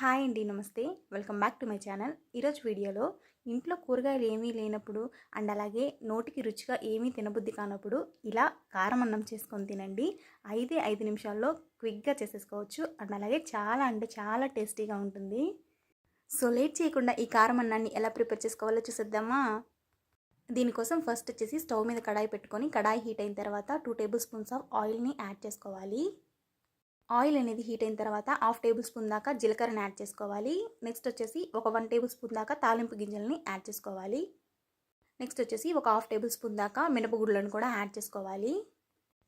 Hi అండి నమస్తే. Welcome back to my channel. ఈరోజు వీడియోలో ఇంట్లో కూరగాయలు ఏమీ లేనప్పుడు అండ్ అలాగే నోటికి రుచిగా ఏమీ తినబుద్ధి కానప్పుడు ఇలా కారం అన్నం చేసుకొని తినండి. ఐదే ఐదు నిమిషాల్లో క్విక్గా చేసేసుకోవచ్చు. అండ్ అలాగే చాలా అంటే చాలా టేస్టీగా ఉంటుంది. సో లేట్ చేయకుండా ఈ కారం అన్నాన్ని ఎలా ప్రిపేర్ చేసుకోవాలో చూసేద్దామా? దీనికోసం ఫస్ట్ వచ్చేసి స్టవ్ మీద కడాయి పెట్టుకొని కడాయి హీట్ అయిన తర్వాత టూ టేబుల్ స్పూన్స్ ఆఫ్ ఆయిల్ని యాడ్ చేసుకోవాలి. ఆయిల్ అనేది హీట్ అయిన తర్వాత హాఫ్ టేబుల్ స్పూన్ దాకా జీలకర్రని యాడ్ చేసుకోవాలి. నెక్స్ట్ వచ్చేసి ఒక వన్ టేబుల్ స్పూన్ దాకా తాలింపు గింజల్ని యాడ్ చేసుకోవాలి. నెక్స్ట్ వచ్చేసి ఒక హాఫ్ టేబుల్ స్పూన్ దాకా మినపగుడ్లను కూడా యాడ్ చేసుకోవాలి.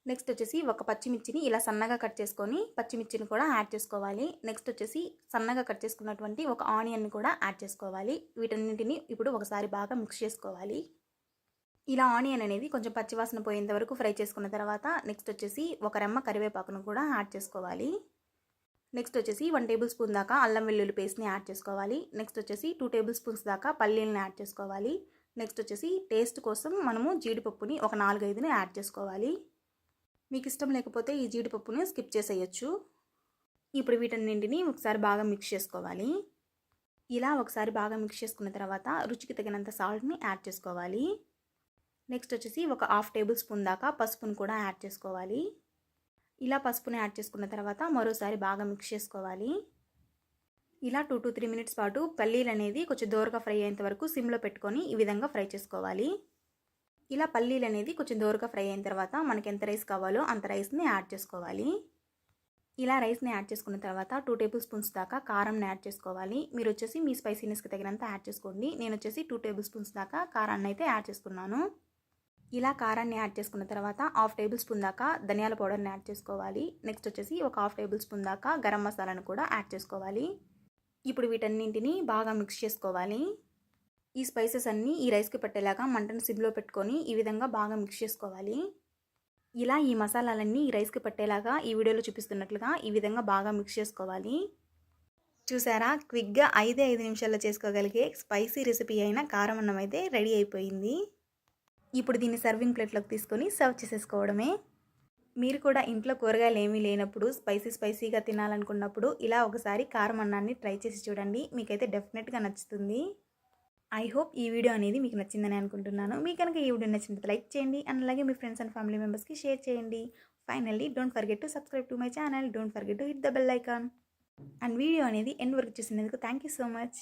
నెక్స్ట్ వచ్చేసి ఒక పచ్చిమిర్చిని ఇలా సన్నగా కట్ చేసుకొని పచ్చిమిర్చిని కూడా యాడ్ చేసుకోవాలి. నెక్స్ట్ వచ్చేసి సన్నగా కట్ చేసుకున్నటువంటి ఒక ఆనియన్ని కూడా యాడ్ చేసుకోవాలి. వీటన్నింటిని ఇప్పుడు ఒకసారి బాగా మిక్స్ చేసుకోవాలి. ఇలా ఆనియన్ అనేది కొంచెం పచ్చివాసన పోయేంత వరకు ఫ్రై చేసుకున్న తర్వాత నెక్స్ట్ వచ్చేసి ఒక రెమ్మ కరివేపాకును కూడా యాడ్ చేసుకోవాలి. నెక్స్ట్ వచ్చేసి వన్ టేబుల్ స్పూన్ దాకా అల్లం వెల్లుల్లి పేస్ట్ని యాడ్ చేసుకోవాలి. నెక్స్ట్ వచ్చేసి టూ టేబుల్ స్పూన్స్ దాకా పల్లీలను యాడ్ చేసుకోవాలి. నెక్స్ట్ వచ్చేసి టేస్ట్ కోసం మనము జీడిపప్పుని ఒక నాలుగైదుని యాడ్ చేసుకోవాలి. మీకు ఇష్టం లేకపోతే ఈ జీడిపప్పుని స్కిప్ చేసేయచ్చు. ఇప్పుడు వీటన్నింటిని ఒకసారి బాగా మిక్స్ చేసుకోవాలి. ఇలా ఒకసారి బాగా మిక్స్ చేసుకున్న తర్వాత రుచికి తగినంత సాల్ట్ని యాడ్ చేసుకోవాలి. నెక్స్ట్ వచ్చేసి ఒక హాఫ్ టేబుల్ స్పూన్ దాకా పసుపును కూడా యాడ్ చేసుకోవాలి. ఇలా పసుపుని యాడ్ చేసుకున్న తర్వాత మరోసారి బాగా మిక్స్ చేసుకోవాలి. ఇలా టూ టు త్రీ మినిట్స్ పాటు పల్లీలు అనేది కొంచెం దోరగా ఫ్రై అయ్యేంత వరకు సిమ్లో పెట్టుకొని ఈ విధంగా ఫ్రై చేసుకోవాలి. ఇలా పల్లీలు అనేది కొంచెం దోరగా ఫ్రై అయిన తర్వాత మనకి ఎంత రైస్ కావాలో అంత రైస్ని యాడ్ చేసుకోవాలి. ఇలా రైస్ని యాడ్ చేసుకున్న తర్వాత టూ టేబుల్ స్పూన్స్ దాకా కారంని యాడ్ చేసుకోవాలి. మీరు వచ్చేసి మీ స్పైసీనెస్కి తగినంత యాడ్ చేసుకోండి. నేను వచ్చేసి టూ టేబుల్ స్పూన్స్ దాకా కారాన్ని అయితే యాడ్ చేసుకున్నాను. ఇలా కారాన్ని యాడ్ చేసుకున్న తర్వాత హాఫ్ టేబుల్ స్పూన్ దాకా ధనియాల పౌడర్ని యాడ్ చేసుకోవాలి. నెక్స్ట్ వచ్చేసి ఒక హాఫ్ టేబుల్ స్పూన్ దాకా గరం మసాలాను కూడా యాడ్ చేసుకోవాలి. ఇప్పుడు వీటన్నింటిని బాగా మిక్స్ చేసుకోవాలి. ఈ స్పైసెస్ అన్నీ ఈ రైస్కి పట్టేలాగా మంటను సిబ్లో పెట్టుకొని ఈ విధంగా బాగా మిక్స్ చేసుకోవాలి. ఇలా ఈ మసాలాలన్నీ ఈ రైస్కి పట్టేలాగా ఈ వీడియోలో చూపిస్తున్నట్లుగా ఈ విధంగా బాగా మిక్స్ చేసుకోవాలి. చూసారా? క్విక్గా ఐదే ఐదు నిమిషాల్లో చేసుకోగలిగే స్పైసీ రెసిపీ అయిన కారం అన్నం అయితే రెడీ అయిపోయింది. ఇప్పుడు దీన్ని సర్వింగ్ ప్లేట్లోకి తీసుకొని సర్వ్ చేసేసుకోవడమే. మీరు కూడా ఇంట్లో కూరగాయలు ఏమీ లేనప్పుడు స్పైసీ స్పైసీగా తినాలనుకున్నప్పుడు ఇలా ఒకసారి కారం అన్నాన్ని ట్రై చేసి చూడండి. మీకైతే డెఫినెట్గా నచ్చుతుంది. ఐ హోప్ ఈ వీడియో అనేది మీకు నచ్చిందని అనుకుంటున్నాను. మీకు కనుక ఈ వీడియో నచ్చినట్టు లైక్ చేయండి. అండ్ అలాగే మీ ఫ్రెండ్స్ అండ్ ఫ్యామిలీ మెంబర్స్కి షేర్ చేయండి. Finally don't forget to subscribe to my channel don't forget to hit the bell icon and video అనేది ఎండ్ వరకు చూసినందుకు థ్యాంక్ యూ సో మచ్